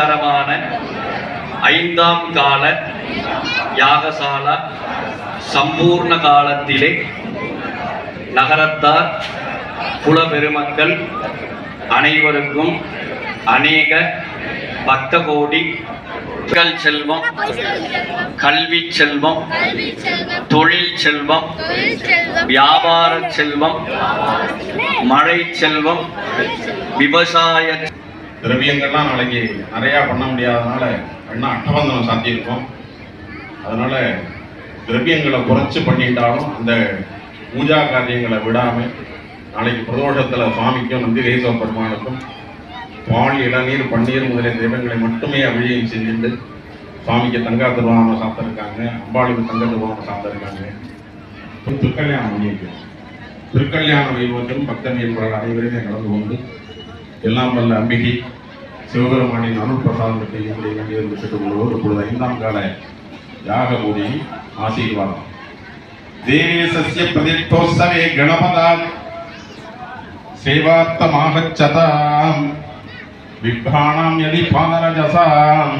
தரமான ஐந்தாம் கால யாகசாலா சம்பூர்ண காலத்திலே நகரத்தார் குலபெருமக்கள் அனைவருக்கும் அநேக பக்த கோடி மக்கள் செல்வம் கல்வி செல்வம் தொழில் செல்வம் வியாபார செல்வம் மழை செல்வம் விவசாய திரவியங்கள்லாம் நாளைக்கு நிறையா பண்ண முடியாதனால அண்ணா அட்டபந்தனம் சாத்தியிருக்கோம். அதனால திரவியங்களை குறைச்சி பண்ணிட்டாலும் அந்த பூஜா காரியங்களை விடாமல் நாளைக்கு பிரதோஷத்தில் சுவாமிக்கும் நந்திகேசவ பெருமானுக்கும் பால் இளநீர் பன்னீர் முதலிய தெய்வங்களை மட்டுமே அபிஷேகம் செஞ்சுட்டு சுவாமிக்கு தங்கா திருவாரணம் சாப்பிட்ருக்காங்க அம்பாளுக்கு தங்க திருவாரணம் சாப்பிட்ருக்காங்க திருக்கல்யாணம் பண்ணியிருக்கோம் திருக்கல்யாண வைபவத்திலும் பக்தர்கள் மீன்பர்கள் அனைவருமே கலந்து கொண்டு எல்லாம் வல்ல அம்பிகை சிவபெருமானின் அருள் பிரசாதம் செய்யும்படி வேண்டியிருந்து பெற்றுக்கொள்வோர். இப்பொழுது ஐந்தாம் கால யாக மூடி ஆசீர்வாதம். தேவேசஸ்ய பிரதிஷ்டோத்சவே கணபதாத் சேவார்த்தமாகச்சதாம் விப்ராணாம் யதி பாதரஜசாம்.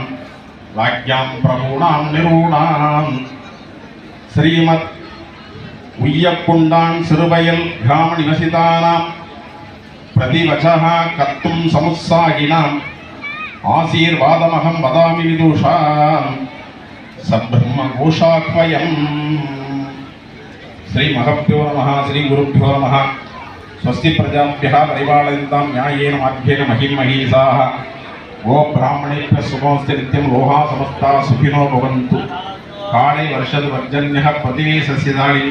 வாக்கியாம் பிரமூணாம் நிரூணாம் ஸ்ரீமத் உய்யக்குண்டான் சிறுவயல் கிராம நிவசிதானாம். பிரதிவசா கத்தும் சமுத்சாகினாம். ఆశీర్వాదమహం వదామి విదూషాన్ సద్బ్రహ్మఘోషాక్వయం శ్రీ మహభ్యో నమ శ్రీ గురుభ్యో నమ. స్వస్తి ప్రజాభ్య పరిపాలయంతాం న్యాయేన మాధ్యేన మహిం మహీసా గో బ్రాహ్మణేభ్య సుమోస్తి నిత్యం లోహా సమస్తా సుఖినో భవంతు. కాళే వర్షద్ వర్జన్య పతిని సస్యదాని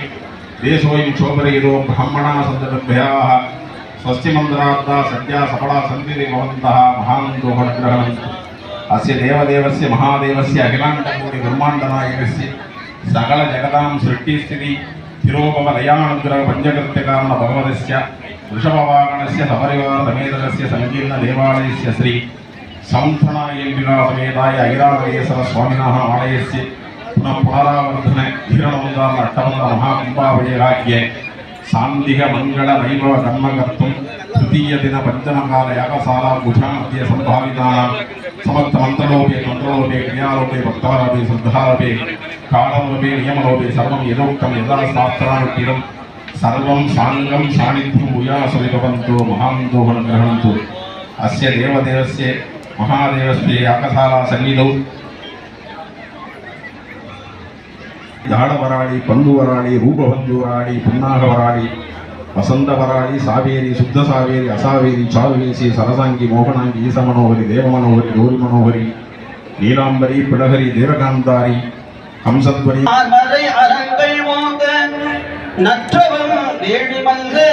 దేశోయం శోభరీరో బ్రాహ్మణా సంతభ్యా స్వస్తిమందరార్థ సత్య సఫలా సంతిరి భవంత మహానందో భద్రహం అస్య దేవదేవస్య మహాదేవస్య అఖిలాండపూరి బ్రహ్మాండనాయకస్య సకల జగదాం సృష్టిస్థితి తిరోభవ దయానుగ్రహ పంచకృత్యకారణ భగవదస్య వృషభవాగణస్య సపరివార సమేతస్య సంకీర్ణ దేవాలయస్య శ్రీ సంసనాయ విలాసమేతాయ ఐరావదేశ్వర స్వామిన ఆలయస్య పునః పునరావర్ధన ధీరణోదాన అట్టమంద సాంధిక మంగళ వైభవ కర్మకర్తం తృతీయ దిన పంచమకాల యాగశాల గుజ మధ్య సంభావితానం సమస్త మంత్రలోపే మంత్రలోపే క్రియాలోపే భక్తాలోపే శ్రద్ధాలోపే కాలంలోపే నియమలోపే సర్వం యథోక్తం యథా శాస్త్రానుకీలం సర్వం సాంగం సాన్నిధ్యం ఉయాసవిభవంతో మహాందోహన గ్రహణంతో అస్య దేవదేవస్య మహాదేవస్య యాగశాల సన్నిధౌ யாழ வராளி பந்து வராளி ரூபபந்து வராளி புன்னாக வராளி வசந்த வராளி சாவேரி சுத்த சாவேரி அசாவேரி சாருவேசி சரசாங்கி மோகனாங்கி ஈச மனோகரி தேவ மனோகரி கௌரி மனோகரி நீலாம்பரி பிடகரி தேவகாந்தாரி கம்சத்வரி. நற்றவம் வேடி வந்து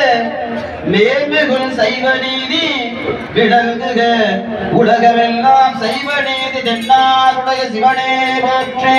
உலகமெல்லாம் சைவ தென்னாருடைய சிவனே போற்றே.